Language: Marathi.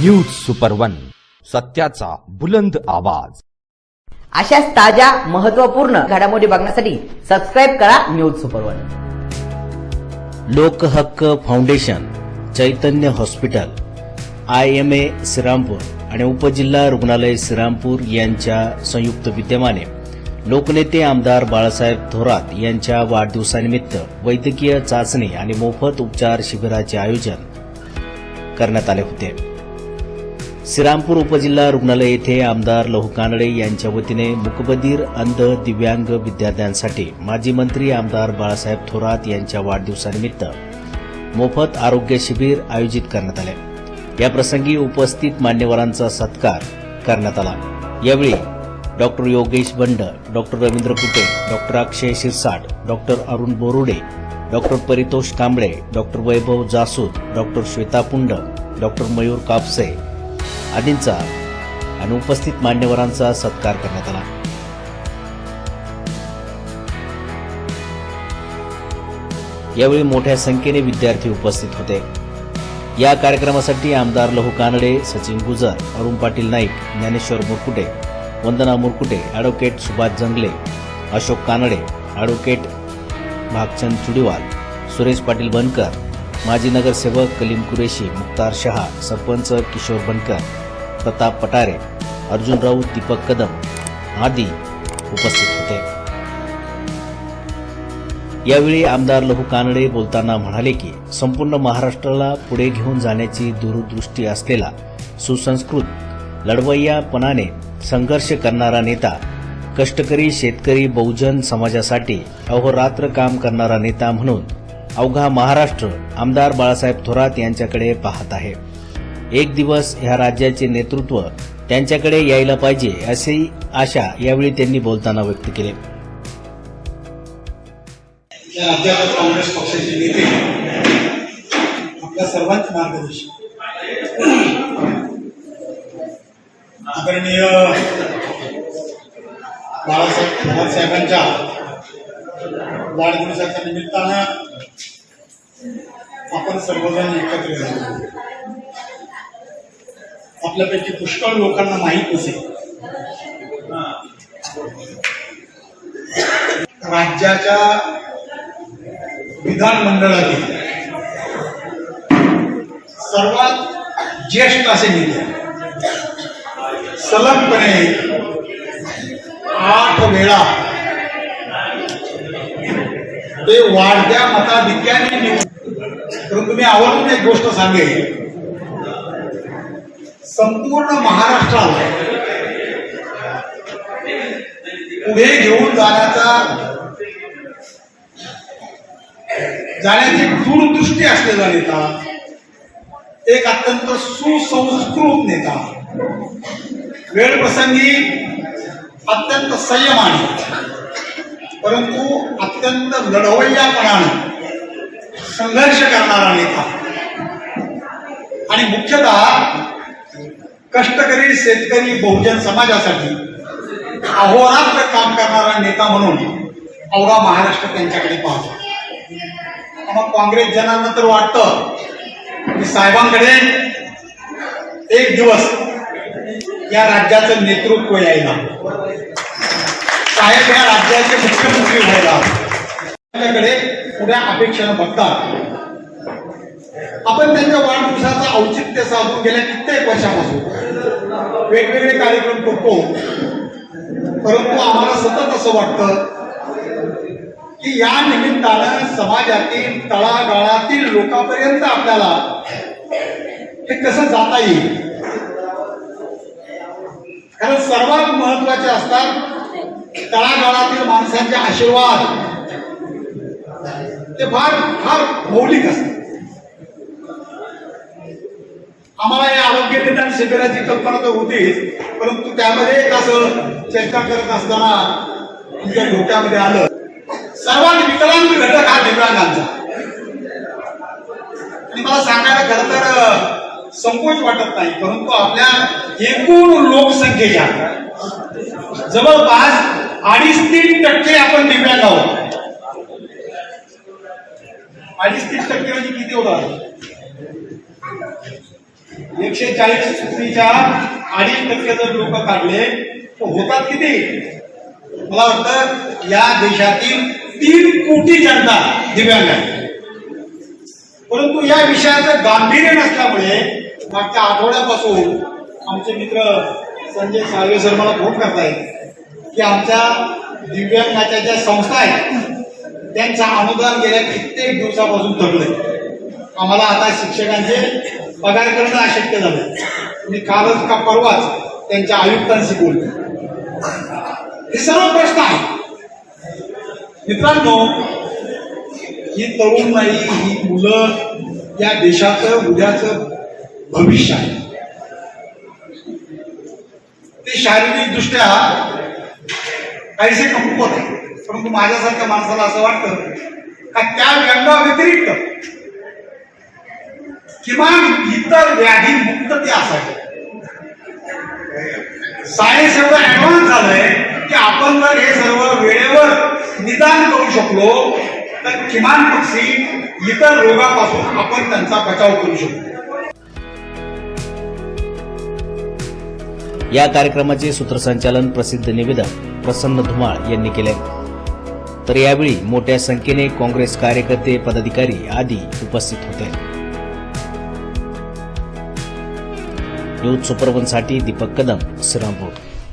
न्यूज सुपर वन सत्याचा बुलंद आवाज. अशाच ताज्या महत्त्वपूर्ण घडामोडी बघण्यासाठी सबस्क्राईब करा news super one Lokhakk foundation Chaitanya hospital I M A Shrirampur आणि उपजिल्हा रुग्णालय श्रीरामपूर यांच्या संयुक्त विद्यमाने लोकनेते आमदार बाळासाहेब थोरात यांच्या वाढदिवसानिमित्त वैद्यकीय चाचणी आणि मोफत उपचार शिबिराचे आयोजन करण्यात आले होते. श्रीरामपूर उपजिल्हा रुग्णालय येथे आमदार लहू कानडे यांच्या वतीने मुकबधीर अंध दिव्यांग विद्यार्थ्यांसाठी माजी मंत्री आमदार बाळासाहेब थोरात यांच्या वाढदिवसानिमित्त मोफत आरोग्य शिबिर आयोजित करण्यात आले. याप्रसंगी उपस्थित मान्यवरांचा सत्कार करण्यात आला. यावेळी doctor Yogesh Band doctor Ravindra Kute doctor Akshay Shirsat doctor Arun Borude doctor Paritosh Kamble doctor Vaibhav Jasud doctor Shweta Pund doctor Mayur Kapse आदींचा आणि उपस्थित मान्यवरांचा सत्कार करण्यात आला. यावेळी मोठ्या संख्येने विद्यार्थी उपस्थित होते. या कार्यक्रमासाठी आमदार लहू कानडे सचिन गुजर अरुण पाटील नाईक ज्ञानेश्वर मुरकुटे वंदना मुरकुटे ॲडव्होकेट सुभाष जंगले अशोक कानडे ॲडव्होकेट भागचंद चुडीवाल सुरेश पाटील बनकर माजी नगरसेवक कलीम कुरेशी मुक्तार शहा सरपंच किशोर बनकर प्रताप पटारे अर्जुन राऊत दीपक कदम आदी उपस्थित होते. यावेळी आमदार लहू कानडे बोलताना म्हणाले की संपूर्ण महाराष्ट्राला पुढे घेऊन जाण्याची दूरदृष्टी असलेला सुसंस्कृत लढवय्यापणाने संघर्ष करणारा नेता कष्टकरी शेतकरी बहुजन समाजासाठी अहोरात्र काम करणारा नेता म्हणून अवघा महाराष्ट्र आमदार बाळासाहेब थोरात यांच्याकडे पाहत आहे. एक दिवस ह्या राज्याचे नेतृत्व त्यांच्याकडे यायला पाहिजे अशी आशा यावेळी त्यांनी बोलताना व्यक्त केली. राज्यात काँग्रेस पक्षाचे नेते आपल्या सर्वांचे मार्गदर्शक. आदरणीय बाळासाहेब थोरात साहेबांच्या वाढदिवसाच्या निमित्तानं आपण सर्वजण एकत्र झालो. आपल्यापैकी पुष्कळ लोकांना माहीत नसेल राज्याच्या विधानमंडळातील सर्वात ज्येष्ठ असे नेते सलगपणे आठ वेळा ते वाढत्या मताधिक्याने निवडून परंतु मी आवर्जून एक गोष्ट सांगेल. संपूर्ण महाराष्ट्राला पुढे घेऊन जाण्याचा जाण्याची दूरदृष्टी असलेला नेता एक अत्यंत सुसंस्कृत नेता वेळ प्रसंगी अत्यंत संयमाने परंतु अत्यंत लढवय्यापणाने संघर्ष करणारा नेता. आणि मुख्यतः कष्टकरी शेतकरी बहुजन समाजासाठी अहोरात्र काम करणारा नेता म्हणून अवघा महाराष्ट्र त्यांच्याकडे पाहतो. मग काँग्रेस जनांना तर वाटतं की साहेबांकडे एक दिवस या राज्याचं नेतृत्व यायला. साहेब या राज्याचे मुख्यमंत्री व्हायला आपल्याकडे पुढ्या अपेक्षेनं बघतात. आपण त्यांच्या वाढदिवसाचं औचित्य साधून गेल्या कित्येक वर्षापासून. वेगवेगळे कार्यक्रम करतो. परंतु आम्हाला सतत असं वाटतं की या निमित्तानं समाजातील तळागाळातील लोकांपर्यंत आपल्याला हे कसं जाता येईल? कारण सर्वात महत्त्वाचे असतात तळागाळातील माणसांचे आशीर्वाद. ते फार फार मौलिक असतात. आम्हाला या आरोग्य निदान शिबिराची कल्पना तर होतीच परंतु त्यामध्ये एक असं चर्चा करत असताना तुमच्या डोक्यामध्ये आलं. सर्वात विकलांग घटक हा दिव्यांगांचा आणि मला सांगायला खरं तर संकोच वाटत नाही परंतु आपल्या एकूण लोकसंख्येच्या जवळपास अडीच तीन टक्के आपण दिव्यांग आहोत. अडीच तीन टक्के म्हणजे किती होतात एकशे चाळीस सुट्टीच्या अडीच टक्के जर लोक काढले तर होतात किती? मला वाटतं या देशातील तीन कोटी जनता दिव्यांग आहे. परंतु या विषयाचं गांभीर्य नसल्यामुळे मागच्या आठवड्यापासून आमचे मित्र संजय साळवे सर मला फोन करतायत. की आमच्या दिव्यांगाच्या ज्या संस्था आहेत त्यांचं अनुदान गेल्या कित्येक दिवसापासून थकलंय आम्हाला आता शिक्षकांचे पगार करणं अशक्य झालं मी कालच का परवाच त्यांच्या आयुक्तांशी बोलतो हे सर्व प्रश्न आहे मित्रांनो ही तरुण नाही ही मुलं या देशाचं उद्याचं भविष्य आहे. ते शारीरिकदृष्ट्या काहीसे कमकुवत आहे परंतु माझ्यासारख्या माणसाला असं वाटतं का त्या व्यंगा व्यतिरिक्त किमान इतर व्याधी मुक्त ते असावे सायन्स एवढं ऍडव्हान्स झालंय की आपण जर हे सर्व वेळेवर निदान करू शकलो तर किमान पक्षी इतर रोगापासून आपण त्यांचा बचाव करू शकतो. या कार्यक्रमाचे सूत्रसंचालन प्रसिद्ध निवेदक प्रसन्न धुमाळ यांनी केले. तर यावेळी मोठ्या संख्येने काँग्रेस कार्यकर्ते पदाधिकारी आदी उपस्थित होते. न्यूज सुपरवनसाठी दीपक कदम श्रीरामपूर.